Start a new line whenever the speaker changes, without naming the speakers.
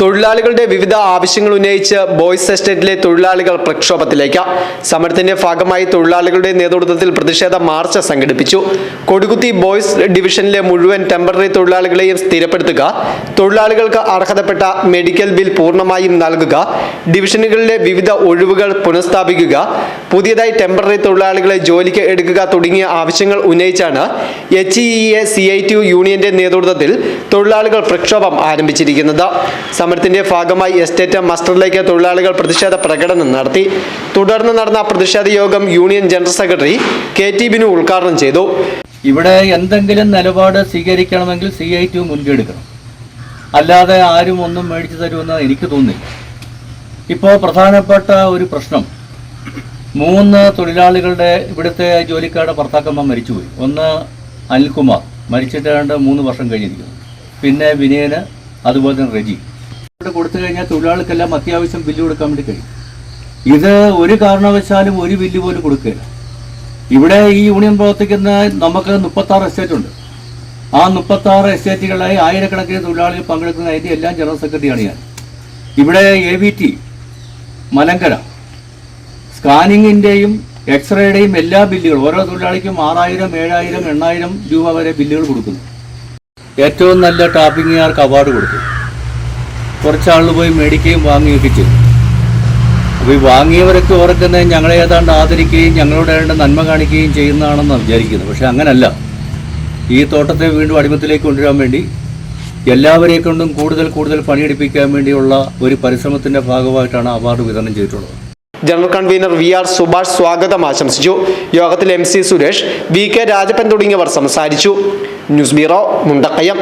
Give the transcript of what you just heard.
തൊഴിലാളികളുടെ വിവിധ ആവശ്യങ്ങൾ ഉന്നയിച്ച് ബോയ്സ് എസ്റ്റേറ്റിലെ തൊഴിലാളികൾ പ്രക്ഷോഭത്തിലേക്ക്. സമരത്തിന്റെ ഭാഗമായി തൊഴിലാളികളുടെ നേതൃത്വത്തിൽ പ്രതിഷേധ മാർച്ച് സംഘടിപ്പിച്ചു. കൊടുകുത്തി ബോയ്സ് ഡിവിഷനിലെ മുഴുവൻ ടെമ്പററി തൊഴിലാളികളെയും സ്ഥിരപ്പെടുത്തുക. തൊഴിലാളികൾക്ക് അർഹതപ്പെട്ട മെഡിക്കൽ ബിൽ പൂർണമായും നൽകുക. ഡിവിഷനുകളിലെ വിവിധ ഒഴിവുകൾ പുനഃസ്ഥാപിക്കുക. പുതിയതായി ടെമ്പററി തൊഴിലാളികളെ ജോലിക്ക് എടുക്കുക തുടങ്ങിയ ആവശ്യങ്ങൾ ഉന്നയിച്ചാണ് H E A C I T U യൂണിയന്റെ നേതൃത്വത്തിൽ തൊഴിലാളികൾ പ്രക്ഷോഭം ആരംഭിച്ചിരിക്കുന്നത്. സമരത്തിന്റെ ഭാഗമായി എസ്റ്റേറ്റ് മസ്റ്ററിലേക്ക് തൊഴിലാളികൾ പ്രതിഷേധ പ്രകടനം നടത്തി. തുടർന്ന് നടന്ന പ്രതിഷേധ യോഗം union general secretary K T Binu ഉദ്ഘാടനം ചെയ്തു.
ഇവിടെ എന്തെങ്കിലും നിലപാട് സ്വീകരിക്കണമെങ്കിൽ സി ഐ ടി മുൻകെടുക്കണം അല്ലാതെ ആരും ഒന്നും മേടിച്ചു തരുമെന്ന് എനിക്ക് തോന്നില്ല ഇപ്പോൾ പ്രധാനപ്പെട്ട ഒരു പ്രശ്നം മൂന്ന് തൊഴിലാളികളുടെ ഇവിടുത്തെ ജോലിക്കാരുടെ ഭർത്താക്കന്മാർ മരിച്ചുപോയി. ഒന്ന് അനിൽകുമാർ മരിച്ചിട്ട് മൂന്ന് വർഷം കഴിഞ്ഞിരിക്കുന്നു. പിന്നെ വിനയന് അതുപോലെ തന്നെ റെജി. ഇവിടെ കൊടുത്തു കഴിഞ്ഞാൽ തൊഴിലാളികൾക്കെല്ലാം അത്യാവശ്യം ബില്ല് കൊടുക്കാൻ വേണ്ടി കഴിയും. ഇത് ഒരു കാരണവശാലും ഒരു ബില്ല് പോലും കൊടുക്കുകയില്ല. ഇവിടെ ഈ യൂണിയൻ പ്രവർത്തിക്കുന്ന നമുക്ക് മുപ്പത്തി ആറ് എസ്റ്റേറ്റ് ഉണ്ട്. ആ മുപ്പത്തി ആറ് എസ്റ്റേറ്റുകളായി ആയിരക്കണക്കിന് തൊഴിലാളികൾ പങ്കെടുക്കുന്ന അതിന്റെ എല്ലാം ജനറൽ സെക്രട്ടറിയാണ് ഞാൻ. ഇവിടെ എ വി ടി മലങ്കര സ്കാനിങ്ങിന്റെയും എക്സ്റേയുടെയും എല്ലാ ബില്ലുകളും ഓരോ തൊഴിലാളിക്കും ആറായിരം ഏഴായിരം എണ്ണായിരം രൂപ വരെ ബില്ലുകൾ കൊടുക്കുന്നു. ഏറ്റവും നല്ല ടാപ്പിങ്ങുകാർക്ക് അവാർഡ് കൊടുത്തു കുറച്ചാളുകൾ പോയി മേടിക്കുകയും വാങ്ങുകയൊക്കെ ചെയ്തു. അപ്പോൾ ഈ വാങ്ങിയവരൊക്കെ ഓർക്കുന്നത് ഞങ്ങളെ ഏതാണ്ട് ആദരിക്കുകയും ഞങ്ങളോട് ഏതാണ്ട് നന്മ കാണിക്കുകയും ചെയ്യുന്നതാണെന്നാണ് വിചാരിക്കുന്നത്. പക്ഷേ അങ്ങനല്ല. ഈ തോട്ടത്തെ വീണ്ടും അടിമത്തിലേക്ക് കൊണ്ടുവരാൻ വേണ്ടി എല്ലാവരെ കൊണ്ടും കൂടുതൽ കൂടുതൽ പണിയെടുപ്പിക്കാൻ വേണ്ടിയുള്ള ഒരു പരിശ്രമത്തിന്റെ ഭാഗമായിട്ടാണ് അവാർഡ് വിതരണം ചെയ്തിട്ടുള്ളത്.
General convener V R Subhash സ്വാഗതം ആശംസിച്ചു. യോഗത്തിൽ M C Suresh V K Rajappan തുടങ്ങിയവർ സംസാരിച്ചു. News bureau Mundakkayam.